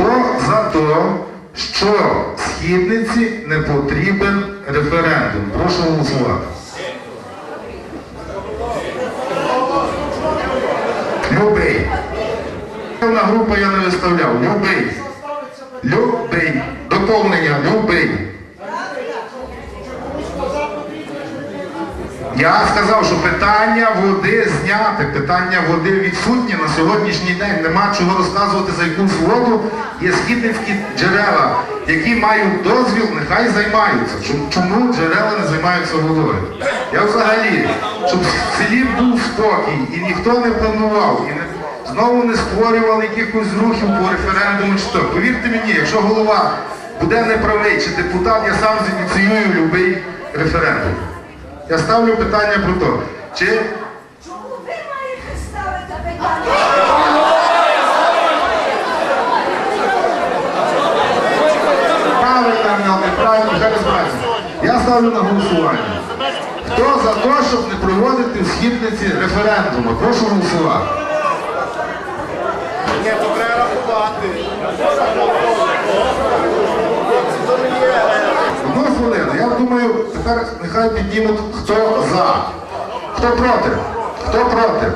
Хто за те, що східниці не потрібен референдум? Прошу голосувати. Любий. Певна група я не виставляв. Любий. Любий. Доповнення. Любий. Я сказав, що питання води зняте, питання води відсутнє на сьогоднішній день. Нема чого розказувати за якусь воду. Є східницькі джерела, які мають дозвіл, нехай займаються. Чому- джерела не займаються водою? Я взагалі, щоб в селі був спокій і ніхто не планував, і не, знову не створювали якихось рухів по референдуму чи то. Повірте мені, якщо голова буде неправий чи депутат, я сам зініціюю будь-який референдум. Я ставлю питання про те, чи Чому ви маєте ставити питання? правильно, неправильно, вже розбирається. Я ставлю на голосування. Хто за те, щоб не проводити в східниці референдуму? Прошу голосувати. Ні, то треба рахувати. Думаю, тепер нехай піднімуть, хто за. Хто проти? Хто проти?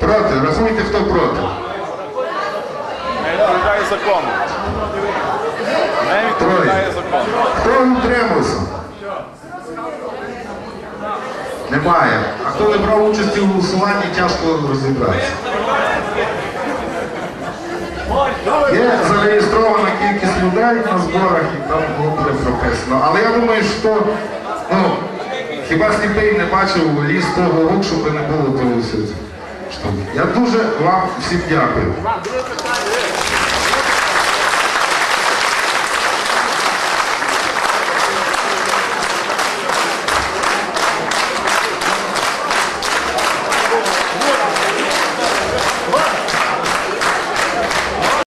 Проти. Рахуйте, хто проти. Не відповідає закону. Не відповідає закону. Хто утримався? Немає. А хто не брав участі у голосуванні, тяжко розібратися. Є зареєстрована кількість на зборах і там буде прописано. Але я думаю, що ну, хіба сліпий не бачив ліс того рук, щоб не було того. Я дуже вам всім дякую.